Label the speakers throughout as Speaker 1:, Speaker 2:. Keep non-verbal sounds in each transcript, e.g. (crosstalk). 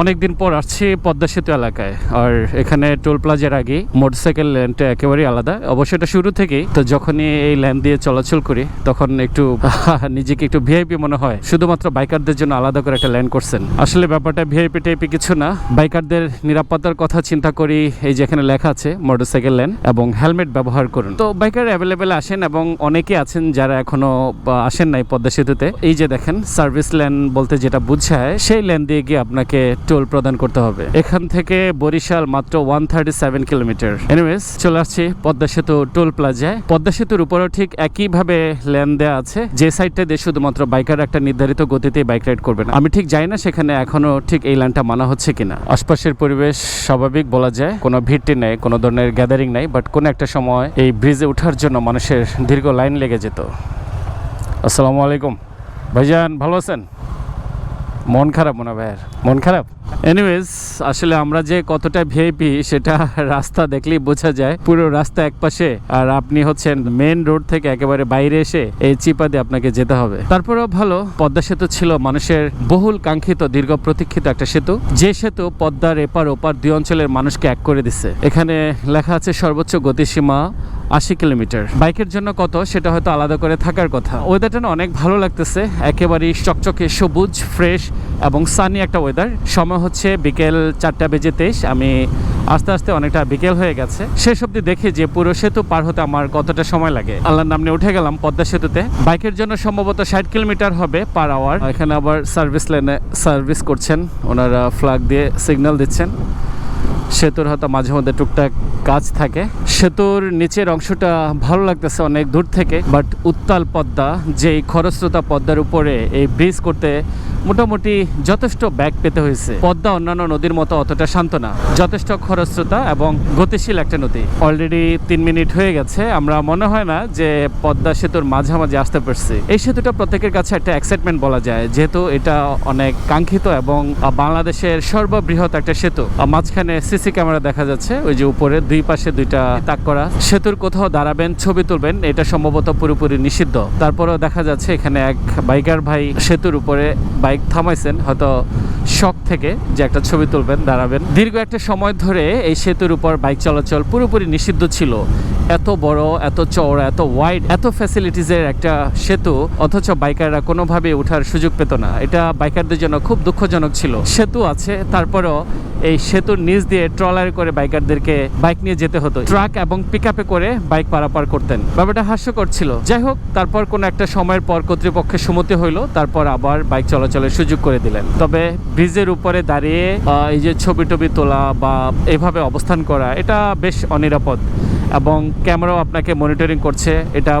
Speaker 1: অনেকদিন পর আসছি পদ্মা সেতু এলাকায়। আর এখানে টোল প্লাজার আগে মোটরসাইকেল ল্যান্ডটা একেবারেই আলাদা। অবশ্যই এটা শুরু থেকেই তো যখনই এই ল্যান্ড দিয়ে চলাচল করি, তখন একটু (laughs) নিজেকে একটু ভিআইপি মনে হয়। শুধুমাত্র বাইকারদের জন্য আলাদা করে একটা ল্যান্ড করছেন। আসলে ব্যাপারটা ভিআইপি টাইপি কিছু না। বাইকারদের নিরাপত্তার কথা চিন্তা করি এই যেখানে লেখা আছে, মোটরসাইকেল ল্যান্ড এবং হেলমেট ব্যবহার করুন। তো বাইকার অ্যাভেলেবেল আসেন এবং অনেকে আছেন যারা এখনও আসেন নাই পদ্মা সেতুতে। এই যে দেখেন সার্ভিস ল্যান্ড বলতে যেটা বুঝায়, সেই ল্যান্ড দিয়ে গিয়ে আপনাকে টোল প্রদান করতে হবে। এখান থেকে বরিশাল মাত্র one thirty seven kilometre anyways চলে আসছি পদ্মা সেতু টোল প্লাজায় পদ্মা সেতুর উপরেও ঠিক একইভাবে ল্যান্ড দেওয়া আছে। যে সাইডটা দিয়ে শুধুমাত্র বাইকার একটা নির্ধারিত গতিতে বাইক রাইড করবেন আমি ঠিক জানি না সেখানে এখনও ঠিক এই লাইনটা মানা হচ্ছে কিনা। আশপাশের পরিবেশ স্বাভাবিক বলা যায়। কোনো ভিড়টি নেই, কোনো ধরনের গ্যাদারিং নাই বাট কোনো একটা সময় এই ব্রিজে ওঠার জন্য মানুষের দীর্ঘ লাইন লেগে যেত। আসসালামু আলাইকুম। ভাইজান, ভালো আছেন? মন খারাপ মনে ভাইয়ের? মন খারাপ? এনিওয়েজ আসলে আমরা যে কতটা ভিআইপি সেটা (laughs) রাস্তা দেখলেই বোঝা যায়। পুরো রাস্তা একপাশে, আর আপনি হচ্ছেন মেন রোড থেকে একেবারে বাইরে এসে এই চিপা দিয়ে আপনাকে যেতে হবে। তারপরেও ভালো, পদ্মা সেতু ছিল মানুষের বহুল কাঙ্ক্ষিত, দীর্ঘ প্রতীক্ষিত একটা সেতু। যে সেতু পদ্মার এপার ওপার দুই অঞ্চলের মানুষকে এক করে দিছে। এখানে লেখা আছে সর্বোচ্চ গতিসীমা আশি কিলোমিটার। বাইকের জন্য কত, সেটা হয়তো আলাদা করে থাকার কথা। ওয়েদারটা না অনেক ভালো লাগতেছে। একেবারেই চকচকে সবুজ ফ্রেশ এবং সানি একটা ওয়েদার সময় হচ্ছে বিকেল চারটা বেজে তেইশ। আমি আস্তে আস্তে অনেকটা বিকেল হয়ে গেছে। শেষ অব্দি দেখি যে পুরো সেতু পার হতে আমার কতটা সময় লাগে। আল্লাহর নাম নিয়ে উঠে গেলাম পদ্মা সেতুতে। বাইকের জন্য সম্ভবত ষাট কিলোমিটার হবে পার আওয়ার এখানে আবার সার্ভিস লেনে সার্ভিস করছেন। ওনারা ফ্ল্যাগ দিয়ে সিগন্যাল দিচ্ছেন। সেতুর হয়তো মাঝে মধ্যে টুকটাক কাজ থাকে। সেতুর নিচের অংশটা ভালো লাগতেছে অনেক দূর থেকে বাট উত্তাল পদ্মা, যেই খরস্রোতা পদ্মার উপরে এই ব্রিজ করতে মোটামুটি যথেষ্ট ব্যাগ পেতে হয়েছে। পদ্মা অন্যান্য নদীর মতো অতটা শান্ত না। যথেষ্ট খরস্রোতা এবং গতিশীল একটা নদী। অলরেডি তিন মিনিট হয়ে গেছে, আমরা মনে হয় না যে পদ্মা সেতুর মাঝামাঝি আসতে পারছি। এই সেতুটা প্রত্যেকের কাছে একটা এক্সাইটমেন্ট বলা যায়, যেহেতু এটা অনেক কাঙ্ক্ষিত এবং বাংলাদেশের সর্ববৃহৎ একটা সেতু। মাঝখানে সিসি ক্যামেরা দেখা যাচ্ছে, ওই যে উপরে দুই পাশে দুইটা তাক করা। সেতুর কোথাও দাঁড়াবেন, ছবি তুলবেন, এটা সম্ভবত পুরোপুরি নিষিদ্ধ। তারপরেও দেখা যাচ্ছে এখানে এক বাইকার ভাই সেতুর উপরে বাইক থামাইছেন, হয়তো শখ থেকে যে একটা ছবি তুলবেন, দাঁড়াবেন। দীর্ঘ একটা সময় ধরে এই সেতুর উপর বাইক চলাচল পুরোপুরি নিষিদ্ধ ছিল। এত বড়, এত চওড়া, এত ওয়াইড এত ফ্যাসিলিটিসের একটা সেতু, অথচ বাইকাররা কোনোভাবে ওঠার সুযোগ পেত না। এটা বাইকারদের জন্য খুব দুঃখজনক ছিল। সেতু আছে, তারপরেও এই সেতুর নিচ দিয়ে ট্রলার করে বাইকারদেরকে বাইক নিয়ে যেতে হতো। ট্রাক এবং পিক করে বাইক পারাপার করতেন। ব্যাপারটা হাস্যকর ছিল। যাই হোক, তারপর কোনো একটা সময়ের পর কর্তৃপক্ষের সম্মতি হইল, তারপর আবার বাইক চলাচলের সুযোগ করে দিলেন। তবে ব্রিজের উপরে দাঁড়িয়ে এই যে ছবি টবি তোলা বা এভাবে অবস্থান করা, এটা বেশ অনিরাপদ। এবং ক্যামেরাও আপনাকে মনিটরিং করছে। এটা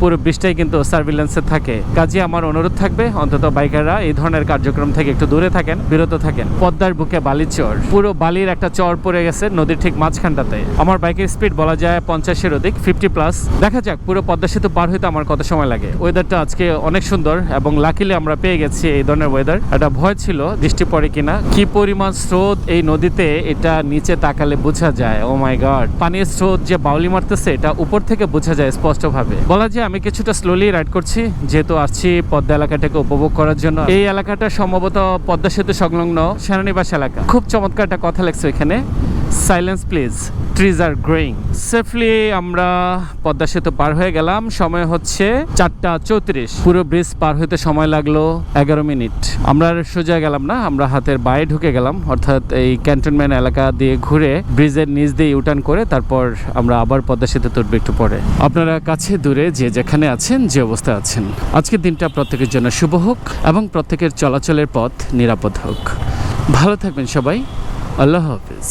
Speaker 1: পুরো ব্রিজটাই কিন্তু সার্ভিলেন্সে থাকে। কাজে, আমার অনুরোধ থাকবে, অন্তত বাইকাররা এই ধরনের কার্যক্রম থেকে একটু দূরে থাকেন, বিরত থাকেন। পদ্মার বুকে বালির চর। পুরো বালির একটা চর পড়ে গেছে নদীর ঠিক মাঝখানটাতে। আমার বাইকের স্পিড বলা যায় পঞ্চাশের অধিক ফিফটি প্লাস দেখা যাক, পুরো পদ্মা সেতু পার হইতে আমার কত সময় লাগে। ওয়েদারটা আজকে অনেক সুন্দর এবং লাকিলে আমরা পেয়ে গেছি এই ধরনের ওয়েদার একটা ভয় ছিল, দৃষ্টি পড়ে কিনা। কি পরিমাণ স্রোত এই নদীতে, এটা নিচে তাকালে বোঝা যায়। ও মাই গড পানির স্রোত যে বাউলি মারতেছে, এটা উপর থেকে বোঝা যায় স্পষ্টভাবে। বলা যায় আমি কিছুটা স্লোলি রাইড করছি, যেহেতু আসছি পদ্মা এলাকাটাকে উপভোগ করার জন্য। এই এলাকাটা সম্ভবত পদ্মা সেতু সংলগ্ন সেনানিবাস এলাকা। খুব চমৎকার একটা কথা লেগছে এখানে। Silence please trees are growing safely আমরা পদ্মা সেতু পার হয়ে গেলাম। সময় হচ্ছে চারটা চৌত্রিশ। পুরো ব্রিজ পার হইতে সময় লাগল এগারো মিনিট। আমরা সোজা গেলাম না, আমরা হাতের বায়ে ঢুকে গেলাম। অর্থাৎ এই ক্যান্টনমেন্ট এলাকা দিয়ে ঘুরে ব্রিজের নিচ দিয়ে ইউটার্ন করে তারপর আমরা আবার পদ্মা সেতু তুলবে একটু পরে। আপনারা কাছে দূরে যে যেখানে আছেন, যে অবস্থায় আছেন, আজকের দিনটা প্রত্যেকের জন্য শুভ হোক এবং প্রত্যেকের চলাচলের পথ নিরাপদ হোক। ভালো থাকবেন সবাই। আল্লাহ হাফিজ।